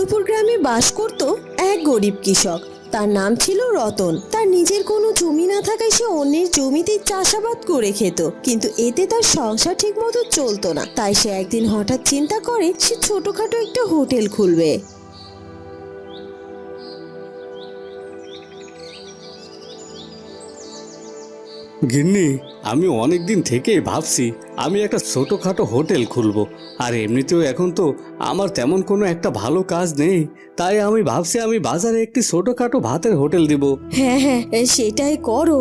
মধুপুর গ্রামে বাস করত এক গরিব কৃষক। তার নাম ছিল রতন। তার নিজের কোনো জমি না থাকায় সে অন্যের জমিতে চাষাবাদ করে খেত। কিন্তু এতে তার সংসার ঠিক মতো চলতো না। তাই সে একদিন হঠাৎ চিন্তা করে, সে ছোটখাটো একটা হোটেল খুলবে। গিন্নি, আমি অনেক দিন থেকেই ভাবছি আমি একটা ছোটোখাটো হোটেল খুলবো। আর এমনিতেও এখন তো আমার তেমন কোনো একটা ভালো কাজ নেই। তাই আমি ভাবছি আমি বাজারে একটি ছোটোখাটো ভাতের হোটেল দিব। হ্যাঁ হ্যাঁ সেটাই করো।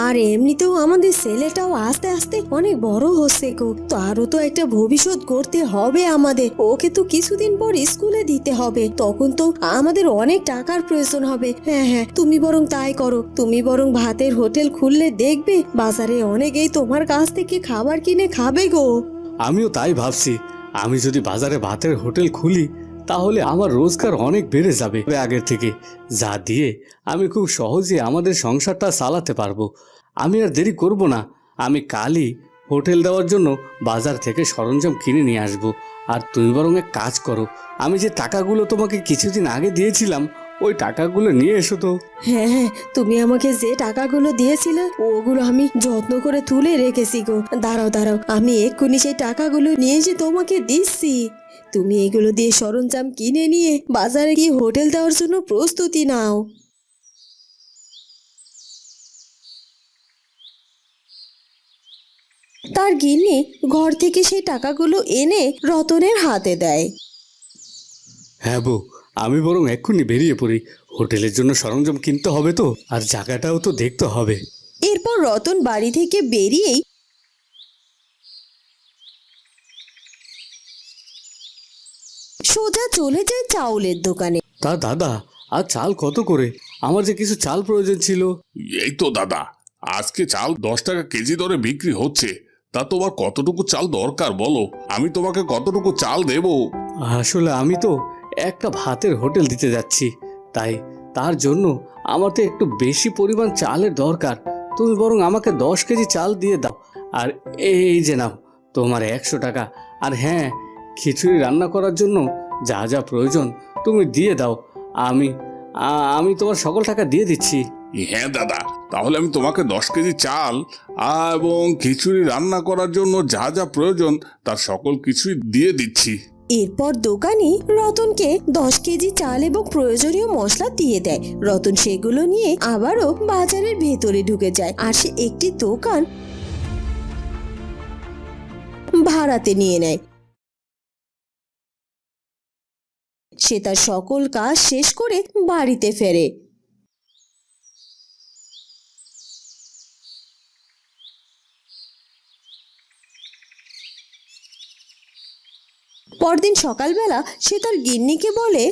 আর এমনিতেও আমাদের ছেলেটাও আস্তে আস্তে অনেক বড় হচ্ছে গো। তারও তো একটা ভবিষ্যৎ করতে হবে আমাদের। ওকে তো কিছুদিন পর স্কুলে দিতে হবে। তখন তো আমাদের অনেক টাকার প্রয়োজন হবে। হ্যাঁ হ্যাঁ তুমি বরং তাই করো। তুমি বরং ভাতের হোটেল খুললে দেখবে বাজারে অনেকেই তোমার কাছ থেকে খাবার কিনে খাবে গো। আমিও তাই ভাবছি। আমি যদি বাজারে ভাতের হোটেল খুলি, তাহলে আমার রোজগার অনেক বেড়ে যাবে। আগের থেকে যা দিয়ে আমি খুব সহজে আমাদের সংসারটা চালাতে পারব। আমি আর দেরি করব না। আমি কালই হোটেল দেওয়ার জন্য বাজার থেকে সরঞ্জাম কিনে নিয়ে আসব। আর তুমি বরং এক কাজ করো। আমি যে টাকাগুলো তোমাকে কিছুদিন আগে দিয়েছিলাম ওই টাকাগুলো নিয়ে এসো তো। হ্যাঁ হ্যাঁ তুমি আমাকে যে টাকাগুলো দিয়েছিলে ওগুলো আমি যত্ন করে তুলে রেখেছি গো। দাঁড়াও দাঁড়াও আমি এক্ষুনি সেই টাকাগুলো নিয়ে এসে তোমাকে দিচ্ছি। তুমি এগুলো দিয়ে সরঞ্জাম কিনে নিয়ে বাজারে গিয়ে হোটেল দেওয়ার জন্য প্রস্তুতি নাও। তার গিন্নি ঘর থেকে সেই টাকাগুলো এনে রতনের হাতে দেয়। হ্যাঁ বউ আমি বরং এক্ষুনি বেরিয়ে পড়ি। হোটেলের জন্য সরঞ্জাম কিনতে হবে তো আর জায়গাটাও তো দেখতে হবে। এরপর রতন বাড়ি থেকে বেরিয়েই সোজা চলে যায় চাউলের দোকানে। তা দাদা আর চাল কত করে? আমার যে কিছু চাল প্রয়োজন ছিল। এই তো দাদা আজকে চাল দশ টাকা কেজি দরে বিক্রি হচ্ছে। তা তোমার কতটুকু চাল দরকার বলো? আমি তোমাকে কতটুকু চাল দেবো? আসলে আমি তো একটা ভাতের হোটেল দিতে যাচ্ছি। তাই তার জন্য আমার তো একটু বেশি পরিমাণ চালের দরকার। তুমি বরং আমাকে দশ কেজি চাল দিয়ে দাও। আর এই যে নাও, তোমার একশো টাকা। আর হ্যাঁ খিচুড়ি রান্না করার জন্য যা যা প্রয়োজন তুমি দিয়ে দাও। আমি আমি তোমার সকল টাকা দিয়ে দিচ্ছি। হ্যাঁ দাদা, তাহলে আমি তোমাকে দশ কেজি চাল এবং খিচুড়ি রান্না করার জন্য যা যা প্রয়োজন তার সকল কিছুই দিয়ে দিচ্ছি। এরপর দোকানি রতনকে দশ কেজি চাল এবং প্রয়োজনীয় মশলা দিয়ে দেয়। রতন সেগুলো নিয়ে আবারও বাজারের ভেতরে ঢুকে যায় আর সে একটি দোকান ভাড়াতে নিয়ে নেয়। সে তার সকল কাজ শেষ করে বাড়িতে ফেরে। পরদিন সকালবেলা সে তার গিন্নিকে বলে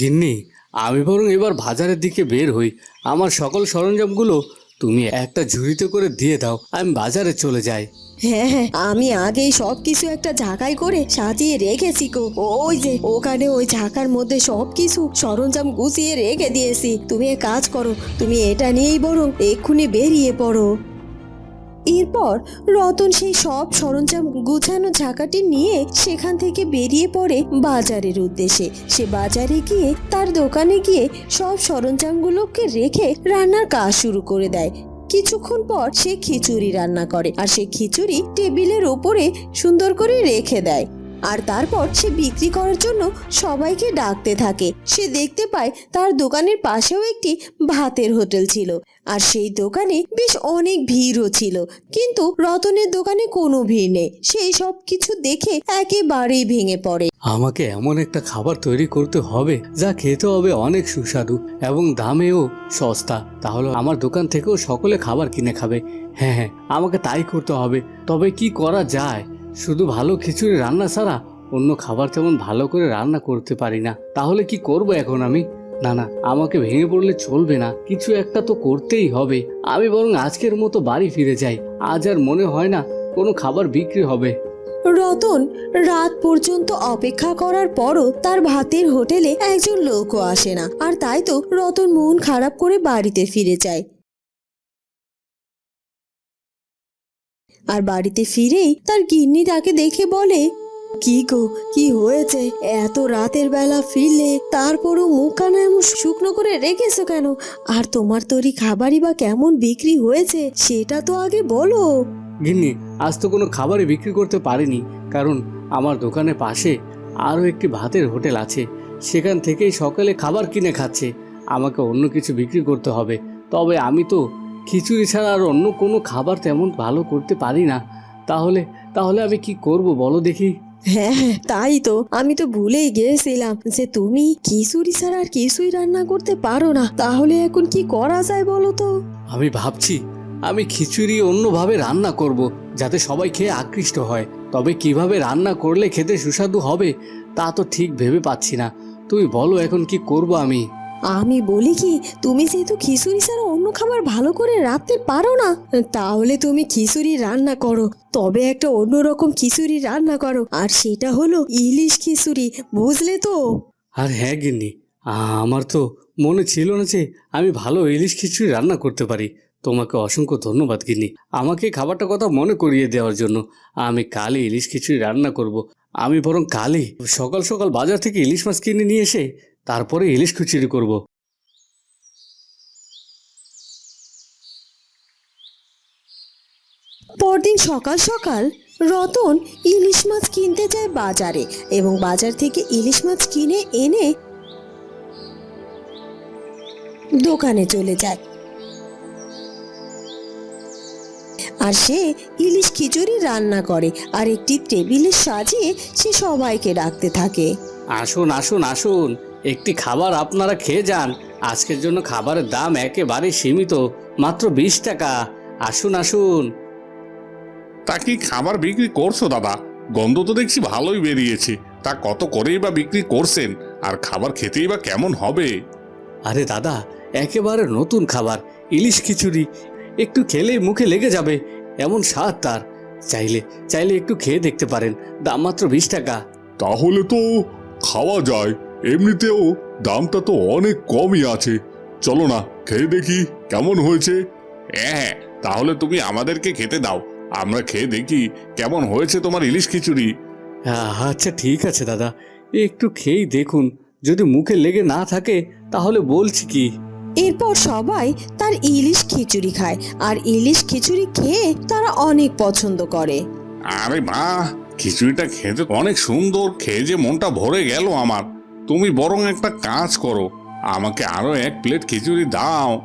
গিন্নি আমি বরং এবার বাজারের দিকে বের হই। আমার সকল সরঞ্জামগুলো তুমি একটা ঝুড়িতে করে দিয়ে দাও আমি বাজারে চলে যাই। হ্যাঁ হ্যাঁ আমি আগেই সব কিছু একটা ঝাঁকাই করে সাজিয়ে রেখেছি গো। ওই যে ওখানে ওই ঝাঁকার মধ্যে সব কিছু সরঞ্জাম গুছিয়ে রেখে দিয়েছি। তুমি কাজ করো তুমি এটা নিয়েই বরং এক্ষুনি বেরিয়ে পড়ো। এরপর রতন সেই সব সরঞ্জাম গুছানো ঝাঁকাটি নিয়ে সেখান থেকে বেরিয়ে পড়ে বাজারের উদ্দেশ্যে। সে বাজারে গিয়ে তার দোকানে গিয়ে সব সরঞ্জামগুলোকে রেখে রান্নার কাজ শুরু করে দেয়। কিছুক্ষণ পর সে খিচুড়ি রান্না করে আর সে খিচুড়ি টেবিলের ওপরে সুন্দর করে রেখে দেয়। আর তারপর সে বিক্রি করার জন্য সবাইকে ডাকতে থাকে। সে দেখতে পায় তার দোকানের পাশেও একটি ভাতের হোটেল ছিল। আর সেই দোকানে বেশ অনেক ভিড়ও ছিল। কিন্তু রতনের দোকানে কোনো ভিড় নেই। সেই সব কিছু দেখে একেবারেই ভেঙে পড়ে। আমাকে এমন একটা খাবার তৈরি করতে হবে যা খেতে হবে অনেক সুস্বাদু এবং দামেও সস্তা। তাহলে আমার দোকান থেকেও সকলে খাবার কিনে খাবে। হ্যাঁ হ্যাঁ আমাকে তাই করতে হবে। তবে কি করা যায়? শুধু ভালো খিচুড়ি রান্না ছাড়া অন্য খাবার তেমন ভালো করে রান্না করতে পারি না। তাহলে কি করব এখন আমি? না না, আমাকে ভেঙে পড়লে চলবে না। কিছু একটা তো করতেই হবে। আমি বরং আজকের মতো বাড়ি ফিরে যাই। আজ আর মনে হয় না কোনো খাবার বিক্রি হবে। রতন, রাত পর্যন্ত অপেক্ষা করার পরও তার ভাতের হোটেলে একজন লোকও আসে না। আর তাই তো রতন মন খারাপ করে বাড়িতে ফিরে যায়। আর বাড়িতে ফিরেই তার গিন্নি তাকে দেখে বলে, কি গো, কি হয়েছে? এত রাতের বেলা ফিরলে তারপরও মুখখানা এমন শুকনো করে রেখেছো কেন? আর তোমার তৈরি খাবারই বা কেমন বিক্রি হয়েছে, সেটা তো আগে বলো। গিন্নি, আজ তো কোনো খাবারই বিক্রি করতে পারিনি, কারণ আমার দোকানের পাশে আরও একটি ভাতের হোটেল আছে। সেখান থেকেই সকালে খাবার কিনে খাচ্ছে। আমাকে অন্য কিছু বিক্রি করতে হবে। তবে আমি তো খিচুড়ি ছাড়া আর অন্য কোনো খাবার তেমন ভালো করতে পারি না। তাহলে তাহলে আমি কি করব বলো দেখি। হ্যাঁ হ্যাঁ তাই তো। আমি তো ভুলেই গিয়েছিলাম যে তুমি খিচুড়ি ছাড়া আর কিছুই রান্না করতে পারো না। তাহলে এখন কি করা যায় বলো তো? আমি ভাবছি আমি খিচুড়ি অন্যভাবে রান্না করব যাতে সবাই খেয়ে আকৃষ্ট হয়। তবে কীভাবে রান্না করলে খেতে সুস্বাদু হবে তা তো ঠিক ভেবে পাচ্ছি না। তুমি বলো এখন কি করব আমি। আমি বলি কি, তুমি যেহেতু খিচুড়ি ছাড়া অন্য খাবার ভালো করে রাখতে পারো না, তাহলে তুমি খিচুড়ি রান্না করো। তবে একটা অন্যরকম খিচুড়ি রান্না করো, আর সেটা হলো ইলিশ খিচুড়ি, বুঝলে তো? আর হ্যাঁ গিন্নি, আমার তো মনে ছিল না যে আমি ভালো ইলিশ খিচুড়ি রান্না করতে পারি। তোমাকে অসংখ্য ধন্যবাদ গিন্নি। আমাকে খাবারটা কথা মনে করিয়ে দেওয়ার জন্য আমি কালই ইলিশ খিচুড়ি রান্না করব। আমি বরং কালই সকাল সকাল বাজার থেকে ইলিশ মাছ কিনে নিয়ে এসে তারপরে ইলিশ খিচুড়ি করব। পরদিন সকাল সকাল রতন ইলিশ মাছ কিনতে যায় বাজারে এবং বাজার থেকে ইলিশ মাছ কিনে এনে দোকানে চলে যায়। আর সে ইলিশ খিচুড়ি রান্না করে আর একটি টেবিলে সাজিয়ে সে সবাইকে ডাকতে থাকে। আসুন আসুন আসুন। একটি খাবার আপনারা খেয়ে যান। আজকের জন্য খাবারের দাম একেবারে সীমিত মাত্র বিশ টাকা। আসুন আসুন। তা কি খাবার বিক্রি করছ দাদা? গন্ধ তো দেখছি ভালোই বেরিয়েছে। তা কত করেই বা বিক্রি করছেন? আর খাবার খেতেই বা কেমন হবে? আরে দাদা একেবারে নতুন খাবার ইলিশ খিচুড়ি। একটু খেলেই মুখে লেগে যাবে এমন স্বাদ তার। চাইলে চাইলে একটু খেয়ে দেখতে পারেন দাম মাত্র বিশ টাকা। তাহলে তো খাওয়া যায়। এমনিতেও দামটা তো অনেক কমই আছে। চলো না খেয়ে দেখি কেমন হয়েছে। হ্যাঁ তাহলে তুমি আমাদেরকে খেতে দাও। আমরা খেয়ে দেখি কেমন হয়েছে তোমার ইলিশ খিচুড়ি। আহ, আচ্ছা ঠিক আছে দাদা। একটু খেয়েই দেখুন। যদি মুখে লেগে না থাকে তাহলে বলছি কি? এরপর সবাই তার ইলিশ খিচুড়ি খায় আর ইলিশ খিচুড়ি খেয়ে তারা অনেক পছন্দ করে। আরে মা খিচুড়িটা খেতে অনেক সুন্দর। খেয়ে যে মনটা ভরে গেল আমার। তুমি বরং একটা কাজ করো। আমাকে আরও এক প্লেট খিচুড়ি দাও।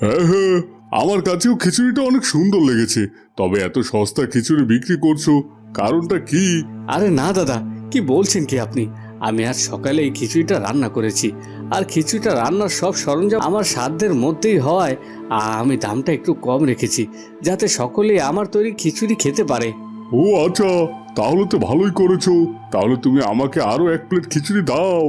হ্যাঁ হ্যাঁ আমার কাছেও খিচুড়িটা অনেক সুন্দর লেগেছে। তবে এত সস্তা খিচুড়ি বিক্রি করছ কারণটা কি? আরে না দাদা কি বলছেন কি আপনি? আমি আজ সকালে এই খিচুড়িটা রান্না করেছি। আর খিচুড়িটা রান্নার সব সরঞ্জাম আমার সাধ্যের মধ্যেই হওয়ায় আ- আমি দামটা একটু কম রেখেছি যাতে সকলেই আমার তৈরি খিচুড়ি খেতে পারে। ও আচ্ছা তাহলে তো ভালোই করেছ। তাহলে তুমি আমাকে আরও এক প্লেট খিচুড়ি দাও।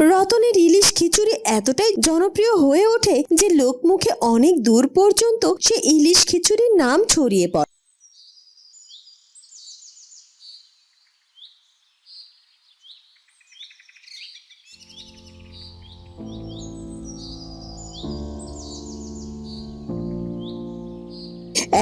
রতনের ইলিশ খিচুড়ি এতটাই জনপ্রিয় হয়ে ওঠে যে লোকমুখে অনেক দূর পর্যন্ত সে ইলিশ খিচুড়ির নাম ছড়িয়ে পড়ে।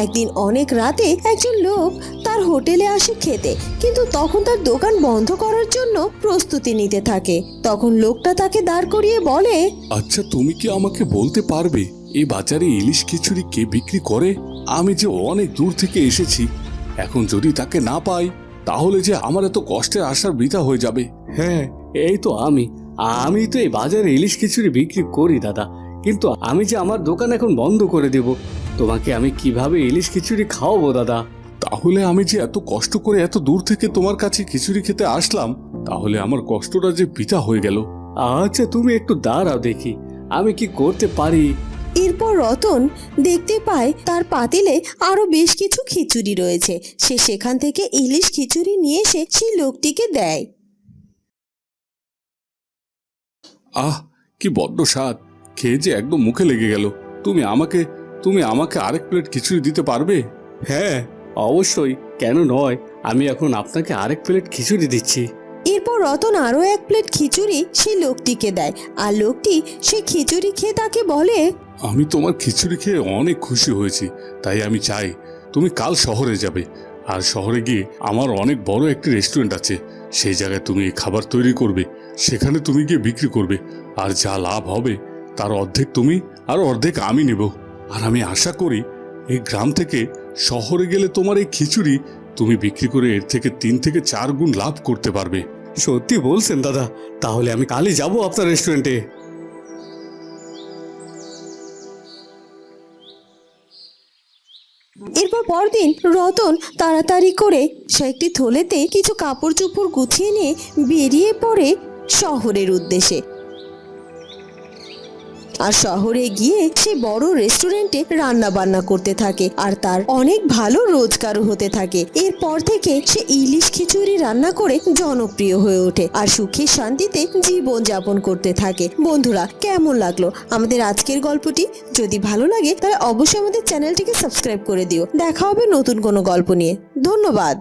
একদিন অনেক রাতে একজন লোক তার হোটেলে আসে খেতে কিন্তু তখন তার দোকান বন্ধ করার জন্য প্রস্তুতি নিতে থাকে। তখন লোকটা তাকে দাঁড় করিয়ে বলে আচ্ছা তুমি কি আমাকে বলতে পারবে এই বাজারে ইলিশ খিচুড়ি কে বিক্রি করে? আমি যে অনেক দূর থেকে এসেছি এখন যদি তাকে না পাই তাহলে যে আমার এত কষ্টে আসার বৃথা হয়ে যাবে। হ্যাঁ এই তো আমি আমি তো এই বাজারে ইলিশ খিচুড়ি বিক্রি করি দাদা। কিন্তু আমি যে আমার দোকান এখন বন্ধ করে দেব তোমাকে আমি কীভাবে ইলিশ খিচুড়ি খাওয়াবো দাদা? তাহলে আমি যে এত কষ্ট করে এত দূর থেকে তোমার কাছে খিচুড়ি খেতে আসলাম তাহলে আমার কষ্টটা যে পিতা হয়ে গেল। আচ্ছা তুমি একটু দাঁড়াও দেখি আমি কি করতে পারি? এরপর রতন দেখতে পায় তার পাতিলে আরও বেশ কিছু খিচুড়ি রয়েছে। সে সেখান থেকে ইলিশ খিচুড়ি নিয়ে এসে সেই লোকটিকে দেয়। আহ কি বড্ড স্বাদ! খেয়ে যে একদম মুখে লেগে গেল। তুমি আমাকে তুমি আমাকে আরেক প্লেট খিচুড়ি দিতে পারবে? হ্যাঁ অবশ্যই। কেন নয় আমি এখন আপনাকে আরেক প্লেট খিচুড়ি দিচ্ছি। এরপর রতন আরও এক প্লেট খিচুড়ি সেই লোকটিকে দেয়। আর লোকটি সেই খিচুড়ি খেয়ে তাকে বলে আমি তোমার খিচুড়ি খেয়ে অনেক খুশি হয়েছি তাই আমি চাই তুমি কাল শহরে যাবে। আর শহরে গিয়ে আমার অনেক বড় একটি রেস্টুরেন্ট আছে সেই জায়গায় তুমি খাবার তৈরি করবে। সেখানে তুমি গিয়ে বিক্রি করবে। আর যা লাভ হবে তার অর্ধেক তুমি আর অর্ধেক আমি নেব। আর আমি আশা করি এই গ্রাম থেকে শহরে গেলে তোমার এই খিচুড়ি তুমি বিক্রি করে এর থেকে তিন থেকে চার গুণ লাভ করতে পারবে। সত্যি বলছেন দাদা, তাহলে আমি কালই যাব আপনার রেস্টুরেন্টে এরপর পরদিন রতন তাড়াতাড়ি করে সে একটি থলেতে কিছু কাপড় চোপড় গুছিয়ে নিয়ে বেরিয়ে পড়ে শহরের উদ্দেশ্যে। আর শহরে গিয়ে সে বড় রেস্টুরেন্টে রান্না বান্না করতে থাকে আর তার অনেক ভালো রোজগারও হতে থাকে। এরপর থেকে সে ইলিশ খিচুড়ি রান্না করে জনপ্রিয় হয়ে ওঠে আর সুখে শান্তিতে জীবন যাপন করতে থাকে। বন্ধুরা, কেমন লাগল আমাদের আজকের গল্পটি? যদি ভালো লাগে, তাহলে অবশ্যই আমাদের চ্যানেলটিকে সাবস্ক্রাইব করে দিও। দেখা হবে নতুন কোনো গল্প নিয়ে। ধন্যবাদ।